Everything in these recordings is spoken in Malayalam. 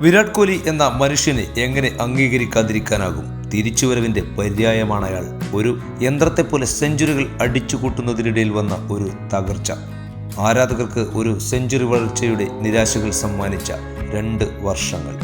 വിരാട് കോഹ്ലി എന്ന മനുഷ്യനെ എങ്ങനെ അംഗീകരിക്കാതിരിക്കാനാകും? തിരിച്ചുവരവിന്റെ പര്യായമാണ് അയാൾ. ഒരു യന്ത്രത്തെപ്പോലെ സെഞ്ചുറികൾ അടിച്ചുകൂട്ടുന്നതിനിടയിൽ വന്ന ഒരു തകർച്ച. ആരാധകർക്ക് ഒരു സെഞ്ചുറി വളർച്ചയുടെ നിരാശകൾ സമ്മാനിച്ച രണ്ട് വർഷങ്ങൾ.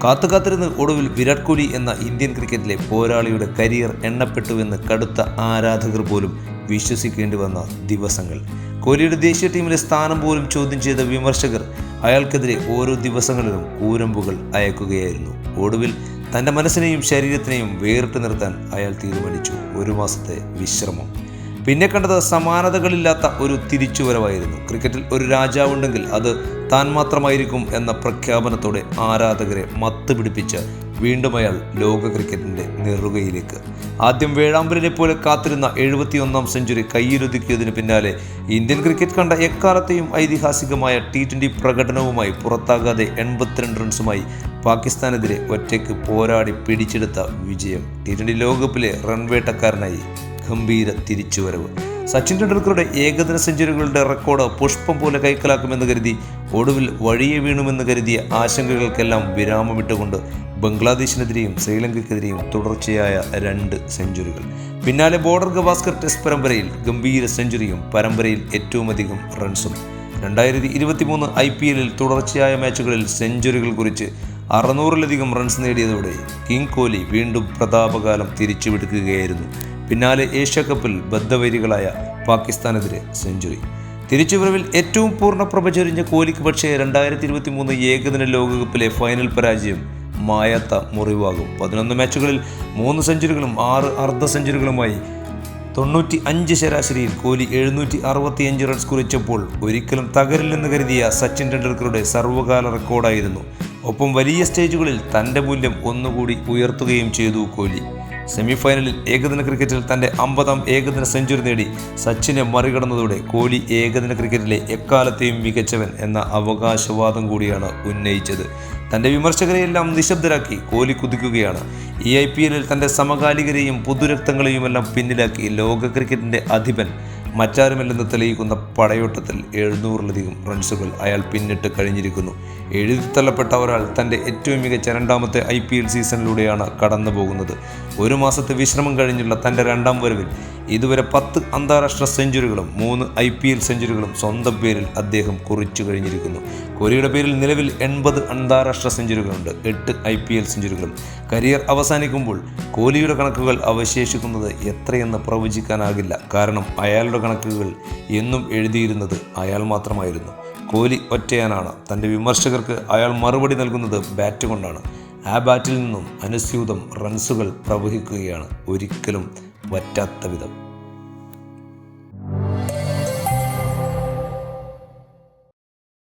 കാത്തുകാത്തിരുന്ന് ഒടുവിൽ വിരാട് കോഹ്ലി എന്ന ഇന്ത്യൻ ക്രിക്കറ്റിലെ പോരാളിയുടെ കരിയർ എണ്ണപ്പെട്ടുവെന്ന് കടുത്ത ആരാധകർ പോലും വിശ്വസിക്കേണ്ടി വന്ന ദിവസങ്ങൾ. കോഹ്ലിയുടെ ദേശീയ ടീമിലെ സ്ഥാനം പോലും ചോദ്യം ചെയ്ത വിമർശകർ അയാൾക്കെതിരെ ഓരോ ദിവസങ്ങളിലും കൂരമ്പുകൾ അയക്കുകയായിരുന്നു. ഒടുവിൽ തന്റെ മനസ്സിനെയും ശരീരത്തിനെയും വേറിട്ട് നിർത്താൻ അയാൾ തീരുമാനിച്ചു. ഒരു മാസത്തെ വിശ്രമം. പിന്നെ കണ്ടത് സമാനതകളില്ലാത്ത ഒരു തിരിച്ചുവരവായിരുന്നു. ക്രിക്കറ്റിൽ ഒരു രാജാവുണ്ടെങ്കിൽ അത് താൻ മാത്രമായിരിക്കും എന്ന പ്രഖ്യാപനത്തോടെ ആരാധകരെ മത്ത് പിടിപ്പിച്ച് വീണ്ടും അയാൾ ലോക ക്രിക്കറ്റിന്റെ നെറുകയിലേക്ക്. ആദ്യം വേഴാമ്പലിനെ പോലെ കാത്തിരുന്ന എഴുപത്തിയൊന്നാം സെഞ്ചുറി കയ്യിലൊതുക്കിയതിന് പിന്നാലെ ഇന്ത്യൻ ക്രിക്കറ്റ് കണ്ട എക്കാലത്തെയും ഐതിഹാസികമായ ടി ട്വന്റി പ്രകടനവുമായി പുറത്താകാതെ എൺപത്തിരണ്ട് റൺസുമായി പാകിസ്ഥാനെതിരെ ഒറ്റയ്ക്ക് പോരാടി പിടിച്ചെടുത്ത വിജയം. ടി ട്വന്റി ലോകകപ്പിലെ റൺവേട്ടക്കാരനായി ഗംഭീര തിരിച്ചുവരവ്. സച്ചിൻ ടെണ്ടുൽക്കറുടെ ഏകദിന സെഞ്ചുറികളുടെ റെക്കോർഡ് പുഷ്പം പോലെ കൈക്കലാക്കുമെന്ന് കരുതി ഒടുവിൽ വഴിയെ വീണുമെന്ന് കരുതിയ ആശങ്കകൾക്കെല്ലാം വിരാമമിട്ടുകൊണ്ട് ബംഗ്ലാദേശിനെതിരെയും ശ്രീലങ്കയ്ക്കെതിരെയും തുടർച്ചയായ രണ്ട് സെഞ്ചുറികൾ. പിന്നാലെ ബോർഡർ ഗവാസ്കർ ടെസ്റ്റ് പരമ്പരയിൽ ഗംഭീര സെഞ്ചുറിയും പരമ്പരയിൽ ഏറ്റവുമധികം റൺസും. രണ്ടായിരത്തി ഇരുപത്തി മൂന്ന് ഐ പി എല്ലിൽ തുടർച്ചയായ മാച്ചുകളിൽ സെഞ്ചുറികൾ കുറിച്ച് അറുന്നൂറിലധികം റൺസ് നേടിയതോടെ കിങ് കോഹ്ലി വീണ്ടും പ്രതാപകാലം തിരിച്ചുവിടുക്കുകയായിരുന്നു. പിന്നാലെ ഏഷ്യ കപ്പിൽ ബദ്ധവൈരികളായ പാകിസ്ഥാനെതിരെ സെഞ്ചുറി. തിരിച്ചുവരവിൽ ഏറ്റവും പൂർണ പ്രഭ ചൊരിഞ്ഞ കോഹ്ലിക്ക് പക്ഷേ രണ്ടായിരത്തി ഇരുപത്തി മൂന്ന് ഏകദിന ലോകകപ്പിലെ ഫൈനൽ പരാജയം മായാത്ത മുറിവാകും. പതിനൊന്ന് മാച്ചുകളിൽ മൂന്ന് സെഞ്ചുറികളും ആറ് അർദ്ധ സെഞ്ചുറികളുമായി തൊണ്ണൂറ്റി അഞ്ച് ശരാശരിയിൽ കോഹ്ലി എഴുന്നൂറ്റി അറുപത്തിയഞ്ച് റൺസ് കുറിച്ചപ്പോൾ ഒരിക്കലും തകരില്ലെന്ന് കരുതിയ സച്ചിൻ ടെണ്ടുൽക്കറുടെ സർവകാല റെക്കോർഡായിരുന്നു. ഒപ്പം വലിയ സ്റ്റേജുകളിൽ തന്റെ മൂല്യം ഒന്നുകൂടി ഉയർത്തുകയും ചെയ്തു കോഹ്ലി സെമിഫൈനലിൽ ഏകദിന ക്രിക്കറ്റിൽ തന്റെ അമ്പതാം ഏകദിന സെഞ്ചുറി നേടി സച്ചിനെ മറികടന്നതോടെ കോഹ്ലി ഏകദിന ക്രിക്കറ്റിലെ എക്കാലത്തെയും മികച്ചവൻ എന്ന അവകാശവാദം കൂടിയാണ് ഉന്നയിച്ചത്. തന്റെ വിമർശകരെയെല്ലാം നിശബ്ദരാക്കി കോഹ്ലി കുതിക്കുകയാണ്. ഈ ഐ പി എല്ലിൽ തന്റെ സമകാലികരെയും പുതുരക്തങ്ങളെയുമെല്ലാം പിന്നിലാക്കി ലോക ക്രിക്കറ്റിന്റെ അധിപൻ മറ്റാരുമല്ലെന്ന് തെളിയിക്കുന്ന പടയോട്ടത്തിൽ എഴുന്നൂറിലധികം റൺസുകൾ അയാൾ പിന്നിട്ട് കഴിഞ്ഞിരിക്കുന്നു. എഴുതിത്തള്ളപ്പെട്ട ഒരാൾ തന്റെ ഏറ്റവും മികച്ച രണ്ടാമത്തെ ഐ പി എൽ സീസണിലൂടെയാണ് കടന്നു പോകുന്നത് ഒരു മാസത്തെ വിശ്രമം കഴിഞ്ഞുള്ള തന്റെ രണ്ടാം വരവിൽ ഇതുവരെ പത്ത് അന്താരാഷ്ട്ര സെഞ്ചുറികളും മൂന്ന് ഐ പി എൽ സെഞ്ചുറികളും സ്വന്തം പേരിൽ അദ്ദേഹം കുറിച്ചു കഴിഞ്ഞിരിക്കുന്നു. കോഹ്ലിയുടെ പേരിൽ നിലവിൽ എൺപത് അന്താരാഷ്ട്ര സെഞ്ചുറികളുണ്ട്. എട്ട് ഐ പി എൽ സെഞ്ചുറികളും. കരിയർ അവസാനിക്കുമ്പോൾ കോഹ്ലിയുടെ കണക്കുകൾ അവശേഷിക്കുന്നത് എത്രയെന്ന് പ്രവചിക്കാനാകില്ല. കാരണം അയാളുടെ കണക്കുകൾ എന്നും എഴുതിയിരുന്നത് അയാൾ മാത്രമായിരുന്നു. കോഹ്ലി ഒറ്റയാനാണ്. തന്റെ വിമർശകർക്ക് അയാൾ മറുപടി നൽകുന്നത് ബാറ്റ് കൊണ്ടാണ്. ആ ബാറ്റിൽ നിന്നും അനുസ്യൂതം റൺസുകൾ പ്രവഹിക്കുകയാണ്. ഒരിക്കലും വറ്റാത്ത വിധം.